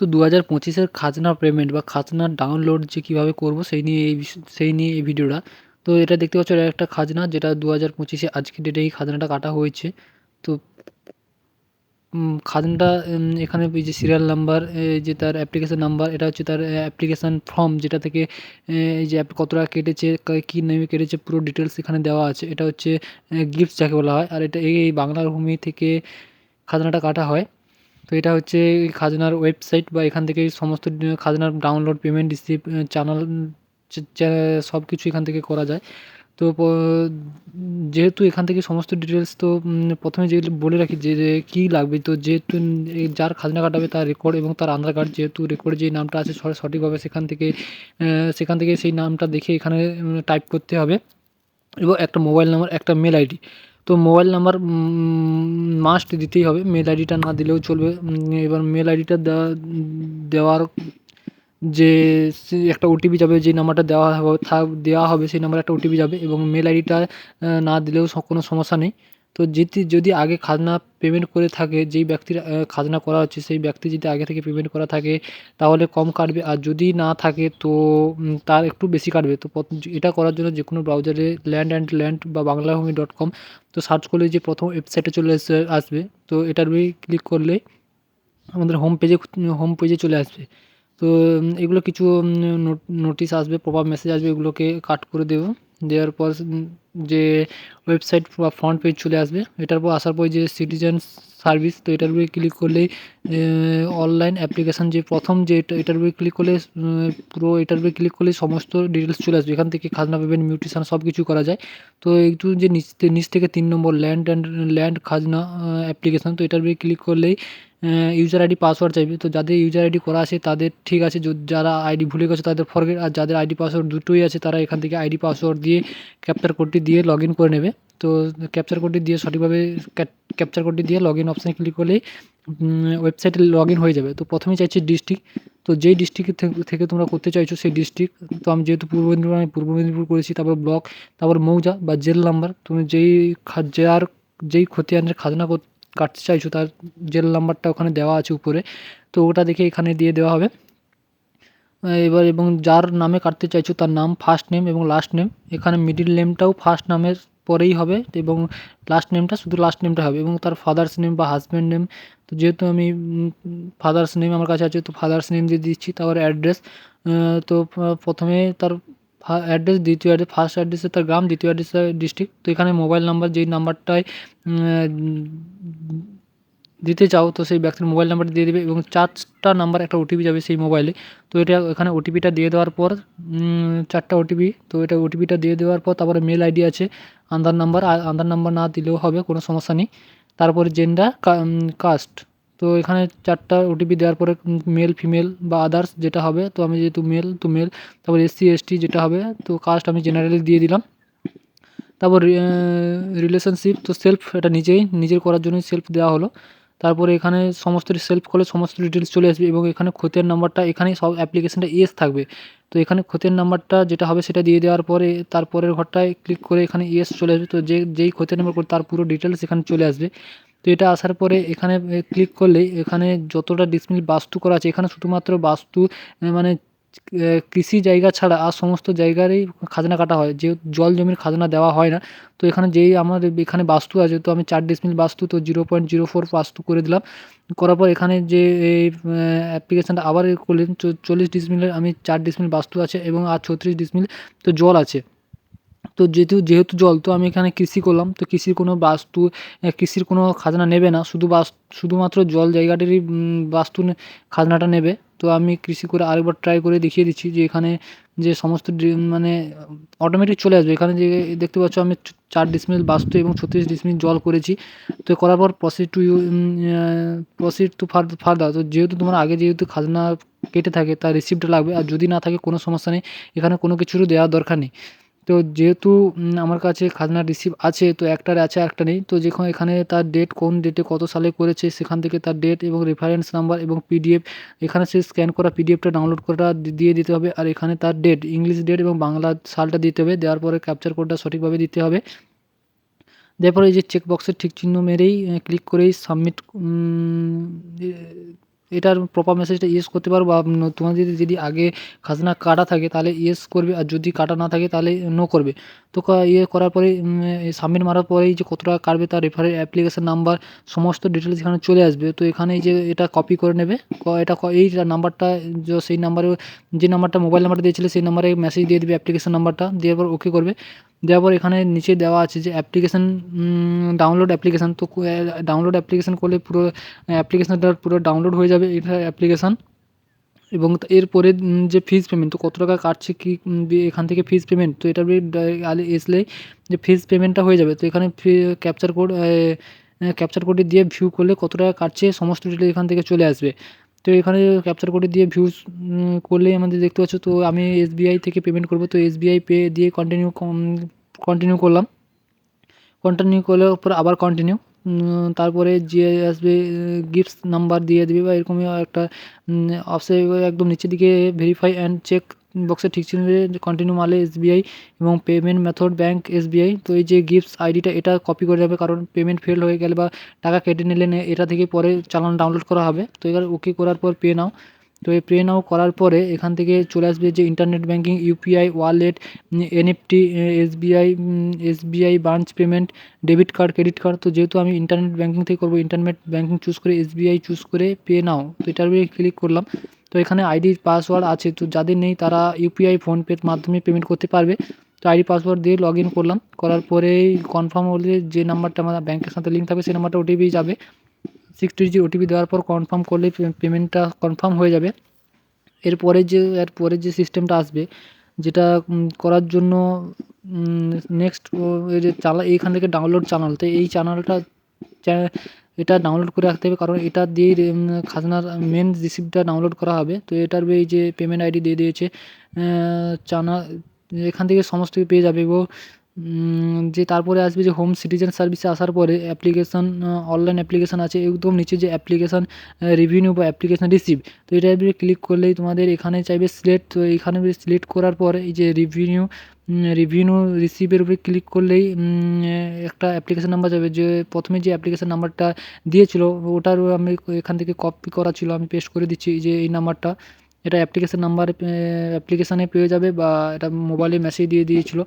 তো দু হাজার পঁচিশের খাজনা পেমেন্ট বা খাজনা ডাউনলোড যে কীভাবে করব সেই নিয়ে এই সেই নিয়ে এই ভিডিওটা তো এটা দেখতে পাচ্ছ, এটা একটা খাজনা যেটা দু হাজার পঁচিশে আজকের ডেটে এই খাজনাটা কাটা হয়েছে। তো খাজনাটা এখানে এই যে সিরিয়াল নাম্বার যে তার অ্যাপ্লিকেশান নাম্বার এটা হচ্ছে তার অ্যাপ্লিকেশান ফর্ম যেটা থেকে এই যে কত টাকা কেটেছে, কী নেমে কেটেছে, পুরো ডিটেলস এখানে দেওয়া আছে। এটা হচ্ছে গিফট যাকে বলা হয়। আর এটা এই বাংলার ভূমি থেকে খাজনাটা কাটা হয়। তো এটা হচ্ছে খাজনার ওয়েবসাইট বা এখান থেকে সমস্ত, খাজনার ডাউনলোড পেমেন্ট রিসিভ চ্যানেল সব কিছু এখান থেকে করা যায়। তো যেহেতু এখান থেকে সমস্ত ডিটেলস তো প্রথমে যে বলে রাখি যে কী লাগবে, তো যেহেতু যার খাজনা কাটাবে তার রেকর্ড এবং তার আধার কার্ড যেহেতু রেকর্ডে যে নামটা আছে সঠিক- সঠিকভাবে সেখান থেকে সেখান থেকে সেই নামটা দেখে এখানে টাইপ করতে হবে। এবং একটা মোবাইল নাম্বার একটা মেল আইডি তো মোবাইল নাম্বার মাস্ট দিতেই হবে। মেল আইডিটা না দিলেও চলবে। এবার মেল আইডিটা দেওয়া দেওয়ার যে একটা ওটিপি যাবে, যে নাম্বারটা দেওয়া হবে দেওয়া হবে, সেই নাম্বারে একটা ওটিপি যাবে এবং মেল আইডিটা না দিলেও কোনো সমস্যা নেই। তো যেটি যদি আগে খাজনা পেমেন্ট করে থাকে, যেই ব্যক্তির খাজনা করা হচ্ছে, সেই ব্যক্তি যদি আগে থেকে পেমেন্ট করা থাকে, তাহলে কম কাটবে। আর যদি না থাকে, তো তার একটু বেশি কাটবে। তো এটা করার জন্য যে কোনো ব্রাউজারে ল্যান্ড অ্যান্ড ল্যান্ড বা বাংলা হোমি ডট কম তো সার্চ করলে যে প্রথম ওয়েবসাইটে চলে আসবে। তো এটার ক্লিক করলে আমাদের হোম পেজে হোম পেজে চলে আসবে। তো এগুলো কিছু নোটিশ আসবে প্রভাব মেসেজ আসবে, এগুলোকে কাট করে দেবো। দেওয়ার পর যে ওয়েবসাইট বা ফ্রন্ট পেজ চলে আসবে এটার পর আসার পর যে সিটিজেন সার্ভিস তো এটার উপরে ক্লিক করলেই অনলাইন অ্যাপ্লিকেশান যে প্রথম যে এটা, এটার উপরে ক্লিক করলে পুরো এটার উপরে ক্লিক করলে সমস্ত ডিটেলস চলে আসবে। এখান থেকে খাজনা পেমেন্ট মিউটেশন সব কিছু করা যায়। তো একটু যে নিচ নিচ থেকে তিন নম্বর ল্যান্ড অ্যান্ড ল্যান্ড খাজনা অ্যাপ্লিকেশান তো এটার উপরে ক্লিক করলেই ইউজার আইডি পাসওয়ার্ড চাইবে। তো যাদের ইউজার আইডি করা আছে, তাদের ঠিক আছে যারা আইডি ভুলে গেছে, তাদের ফরগেট আর যাদের আইডি পাসওয়ার্ড দুটোই আছে, তারা এখান থেকে আইডি পাসওয়ার্ড দিয়ে ক্যাপচার কোডটি দিয়ে লগ করে নেবে। তো ক্যাপচার কোডটি দিয়ে সঠিকভাবে ক্যাপচার কোডটি দিয়ে লগ ইন অপশানে ক্লিক করলেই ওয়েবসাইটে লগ ইন হয়ে যাবে। তো প্রথমেই চাইছি ডিস্ট্রিক্ট তো যেই ডিস্ট্রিক্ট থেকে তোমরা করতে চাইছো সেই ডিস্ট্রিক্ট তো আমি যেহেতু পূর্ব মেদিনীপুর, আমি পূর্ব মেদিনীপুর করেছি, তারপর ব্লক তারপর মৌজা বা জেল নাম্বার তুমি যেই যার যেই খতিয়ানের খাজনা কাটতে চাইছো তার জেল নাম্বারটা ওখানে দেওয়া আছে উপরে। তো ওটা দেখে এখানে দিয়ে দেওয়া হবে। এবার এবং যার নামে কাটতে চাইছো তার নাম ফার্স্ট নেম এবং লাস্ট নেম এখানে মিডিল নেমটাও ফার্স্ট নামের পরেই হবে এবং লাস্ট নেমটা শুধু লাস্ট নেমটা হবে এবং তার ফাদার্স নেম বা হাজব্যান্ড নেম তো যেহেতু আমি ফাদার্স নেম আমার কাছে আছে, তো ফাদার্স নেম দিয়ে দিচ্ছি তারপর অ্যাড্রেস তো প্রথমে তার অ্যাড্রেস দ্বিতীয় অ্যাড্রেস ফার্স্ট অ্যাড্রেসে তার গ্রাম, দ্বিতীয় অ্যাড্রেসে ডিস্ট্রিক্ট তো এখানে মোবাইল নাম্বার যেই নাম্বারটায় দিতে চাও, তো সেই ব্যক্তির মোবাইল নাম্বারটা দিয়ে দেবে এবং চারটা নাম্বার একটা ওটিপি যাবে সেই মোবাইলে তো এটা এখানে ওটিপিটা দিয়ে দেওয়ার পর চারটা ওটিপি তো এটা ওটিপিটা দিয়ে দেওয়ার পর তারপরে মেল আইডি আছে, আধার নাম্বার আর আধার নাম্বার না দিলেও হবে, কোনো সমস্যা নেই। তারপরে জেন্ডার কাস্ট তো এখানে চারটা ওটিপি দেওয়ার পরে মেল ফিমেল বা আদার্স যেটা হবে, তো আমি যেহেতু মেল তো মেল তারপর এসসি এসটি যেটা হবে, তো কাস্ট আমি জেনারেলি দিয়ে দিলাম। তারপর রিলেশনশিপ তো সেলফ এটা নিজেই, নিজের করার জন্যই সেলফ দেওয়া হলো। তারপরে এখানে সমস্ত সেলফ করলে সমস্ত ডিটেলস চলে আসবে এবং এখানে ক্ষতির নাম্বারটা এখানেই সব অ্যাপ্লিকেশানটা এস থাকবে। তো এখানে ক্ষতির নাম্বারটা যেটা হবে সেটা দিয়ে দেওয়ার পরে তারপরের ঘরটায় ক্লিক করে এখানে এস চলে আসবে। তো যে, যেই ক্ষতির নাম্বার করে তার পুরো ডিটেলস এখানে চলে আসবে। তো এটা আসার পরে এখানে ক্লিক করলে এখানে যতটা ডিসমিল বাস্তু করা আছে, এখানে শুধুমাত্র বাস্তু মানে কৃষি জায়গা ছাড়া আর সমস্ত জায়গারই খাজনা কাটা হয়। যেহেতু জল জমির খাজনা দেওয়া হয় না, তো এখানে যেই আমার এখানে বাস্তু আছে, তো আমি চার ডিসমিল বাস্তু, তো জিরো পয়েন্ট জিরো ফোর বাস্তু করে দিলাম। করার পর এখানে যে এই অ্যাপ্লিকেশানটা আবার করলেন চল্লিশ ডিসমিলের আমি চার ডিসমিল বাস্তু আছে এবং আর ছত্রিশ ডিসমিল তো জল আছে। তো যেহেতু যেহেতু জল তো আমি এখানে কৃষি করলাম, তো কৃষির কোনো বাস্তু কৃষির কোনো খাজনা নেবে না। শুধু বাস, শুধুমাত্র জল জায়গাটারই বাস্তু খাজনাটা নেবে। তো আমি কৃষি করে আরেকবার ট্রাই করে দেখিয়ে দিচ্ছি যে এখানে যে সমস্ত মানে অটোমেটিক চলে আসবে। এখানে যে দেখতে পাচ্ছ আমি চার ডিসমিল বাস্তু এবং ছত্রিশ ডিসমিল জল করেছি। তো করার পর proceed to you proceed to far further তো যেহেতু তোমার আগে যেহেতু খাজনা কেটে থাকে, তার রিসিপ্ট লাগবে। আর যদি না থাকে, কোনো সমস্যা নেই। এখানে কোনো কিছুরও দেওয়ার দরকার নেই। তো যেহেতু আমার কাছে খাজনার রিসিপ্ট আছে, তো একটার আছে একটা নেই, তো যেখানে, এখানে তার ডেট কোন ডেটে কত সালে করেছে, সেখান থেকে তার ডেট এবং রেফারেন্স নাম্বার এবং পিডিএফ এখানে সে স্ক্যান করা পিডিএফটা ডাউনলোড করা দিয়ে দিতে হবে, আর এখানে তার ডেট ইংলিশ ডেট এবং বাংলা সালটা দিতে হবে, দেওয়ার পরে ক্যাপচার কোডটা সঠিকভাবে দিতে হবে। তারপরে এই যে চেকবক্সের ঠিক চিহ্ন মেরেই ক্লিক করেই সাবমিট এটার প্রপার মেসেজটা ইয়েস করতে পারো বা তোমার যদি যদি আগে খাজনা কাটা থাকে তাহলে ইয়েস করবে আর যদি কাটা না থাকে তাহলে নো করবে। তো ইয়ে করার পরে সাবমিট মারার পরেই যে কত টাকা কাটবে তার রেফারের অ্যাপ্লিকেশান নাম্বার সমস্ত ডিটেলস এখানে চলে আসবে। তো এখানে যে এটা কপি করে নেবে। এটা এই নাম্বারটা সেই নাম্বারে যে নাম্বারটা মোবাইল নাম্বারটা দিয়েছিলে সেই নাম্বারে মেসেজ দিয়ে দেবে অ্যাপ্লিকেশান নাম্বারটা দেওয়ার পর ওকে করবে। দেওয়ার পর এখানে নিচে দেওয়া আছে যে অ্যাপ্লিকেশন ডাউনলোড অ্যাপ্লিকেশান তো ডাউনলোড অ্যাপ্লিকেশন করলে পুরো অ্যাপ্লিকেশনটা পুরো ডাউনলোড হয়ে যাবে। এটা অ্যাপ্লিকেশান এবং এরপরে যে ফিজ পেমেন্ট তো কত টাকা কাটছে কি এখান থেকে ফিজ পেমেন্ট তো এটা আসলে যে ফিজ পেমেন্টটা হয়ে যাবে, তো এখানে ক্যাপচার কোড ক্যাপচার কোডে দিয়ে ভিউ করলে কত টাকা কাটছে, সমস্ত ডিটেল এখান থেকে চলে আসবে। তো এখানে ক্যাপচার কোডে দিয়ে ভিউজ করলেই আমাদের দেখতে পাচ্ছ, তো আমি এসবিআই থেকে পেমেন্ট করব, তো এসবিআই পে দিয়ে কন্টিনিউ কন্টিনিউ করলাম। কন্টিনিউ করলে পর আবার কন্টিনিউ তারপরে যে আসবে গিফটস নাম্বার দিয়ে দেবে বা এরকমই একটা অপশে একদম নিচের দিকে ভেরিফাই অ্যান্ড চেক বক্সে ঠিক ছিল কন্টিনিউ মারলে এসবিআই এবং পেমেন্ট মেথড ব্যাঙ্ক এসবিআই তো এই যে গিফটস আইডিটা এটা কপি করে যাবে কারণ পেমেন্ট ফেল হয়ে গেলে বা টাকা কেটে নিলে এটা থেকে পরে চালান ডাউনলোড করা হবে। তো এবার ওকে করার পর পে নাও তো এই পে নাও করার পরে এখান থেকে চলে আসবে যে internet banking UPI wallet NFT SBI SBI branch payment debit card credit card তো যেহেতু আমি ইন্টারনেট ব্যাঙ্কিং থেকে করব ইন্টারনেট ব্যাঙ্কিং চুজ করে এসবিআই চুজ করে পে নাও তো এটার ক্লিক করলাম। তো এখানে আইডি পাসওয়ার্ড আছে। তো যাদের নেই তারা ইউপিআই ফোনপের মাধ্যমে পেমেন্ট করতে পারবে। তো আইডি পাসওয়ার্ড দিয়ে লগ ইন করলাম। করার পরেই কনফার্ম হলে যে নাম্বারটা আমার ব্যাংকের সাথে লিঙ্ক থাকবে, সেই নাম্বারটা ওটিপি যাবে। সিক্স ডিজিট ওটিপি দেওয়ার পর কনফার্ম করলে পেমেন্টটা কনফার্ম হয়ে যাবে। এরপরে যে এরপরে যে সিস্টেমটা আসবে, যেটা করার জন্য নেক্সট যে চালা, এইখান থেকে ডাউনলোড চ্যানেল তো এই চ্যানেলটা এটা ডাউনলোড করে রাখতে হবে, কারণ এটা দিয়েই খাজনার মেন রিসিপ্টটা ডাউনলোড করা হবে। তো এটার এই যে পেমেন্ট আইডি দিয়ে দিয়েছে চানা, এখান থেকে সমস্ত পেয়ে যাবে, এবং যে তারপরে আসবে যে হোম সিটিজেন সার্ভিসে আসার পরে অ্যাপ্লিকেশান অনলাইন অ্যাপ্লিকেশান আছে, একদম নিচে যে অ্যাপ্লিকেশান রিভিনিউ বা অ্যাপ্লিকেশান রিসিভ তো এটা ক্লিক করলেই তোমাদের এখানে চাইবে সিলেক্ট তো এখানে সিলেক্ট করার পর এই যে রিভিনিউ রিভিনিউ রিসিভের উপরে ক্লিক করলেই একটা অ্যাপ্লিকেশান নাম্বার যাবে, যে প্রথমে যে অ্যাপ্লিকেশান নাম্বারটা দিয়েছিল ওটার আমি এখান থেকে কপি করা ছিল, আমি পেস্ট করে দিচ্ছি যে এই নাম্বারটা এটা অ্যাপ্লিকেশান নাম্বার অ্যাপ্লিকেশানে পেয়ে যাবে বা এটা মোবাইলে মেসেজ দিয়ে দিয়েছিল।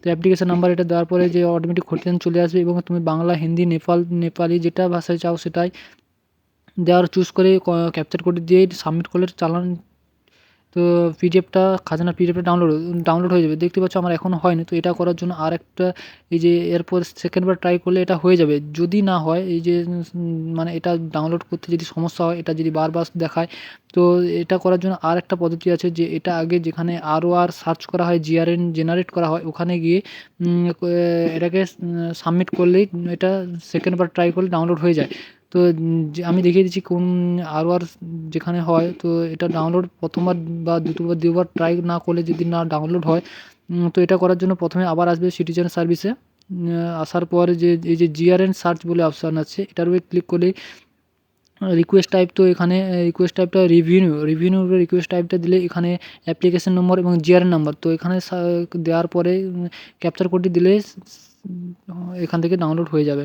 তো অ্যাপ্লিকেশান নাম্বার এটা দেওয়ার পরে যে অটোমেটিক খতিয়ান চলে আসবে এবং তুমি বাংলা, হিন্দি, নেপাল, নেপালি যেটা ভাষায় চাও সেটাই দেওয়ার চুজ করে ক্যাপচার করে দিয়ে সাবমিট করলে চালান তো পিডিএফটা খাজানা পিডিএফটা ডাউনলোড ডাউনলোড হয়ে যাবে। দেখতে পাচ্ছ আমার এখনও হয়নি। তো এটা করার জন্য আর একটা এই যে এরপর সেকেন্ডবার ট্রাই করলে এটা হয়ে যাবে। যদি না হয়, এই যে মানে এটা ডাউনলোড করতে যদি সমস্যা হয়, এটা যদি বারবার দেখায়, তো এটা করার জন্য আর একটা পদ্ধতি আছে যে, এটা আগে যেখানে আরও আর সার্চ করা হয় জিআরএন জেনারেট করা হয়, ওখানে গিয়ে এটাকে সাবমিট করলেই এটা সেকেন্ডবার ট্রাই করলে ডাউনলোড হয়ে যায়। তো আমি দেখিয়ে দিচ্ছি কোন আরও আর যেখানে হয়, তো এটা ডাউনলোড প্রথমবার বা দুটোবার দুবার ট্রাই না করলে যদি না ডাউনলোড হয় তো এটা করার জন্য প্রথমে আবার আসবে সিটিজেন সার্ভিসে আসার পরে যে, এই যে জিআরএন সার্চ বলে অপশান আছে, এটার উপরে ক্লিক করলেই রিকোয়েস্ট টাইপ তো এখানে রিকোয়েস্ট টাইপটা রিভিনিউ রিভিনিউ রিকোয়েস্ট টাইপটা দিলে এখানে অ্যাপ্লিকেশন নম্বর এবং জিআরএন নাম্বার তো এখানে দেওয়ার পরে ক্যাপচার কোডটি দিলে এখান থেকে ডাউনলোড হয়ে যাবে।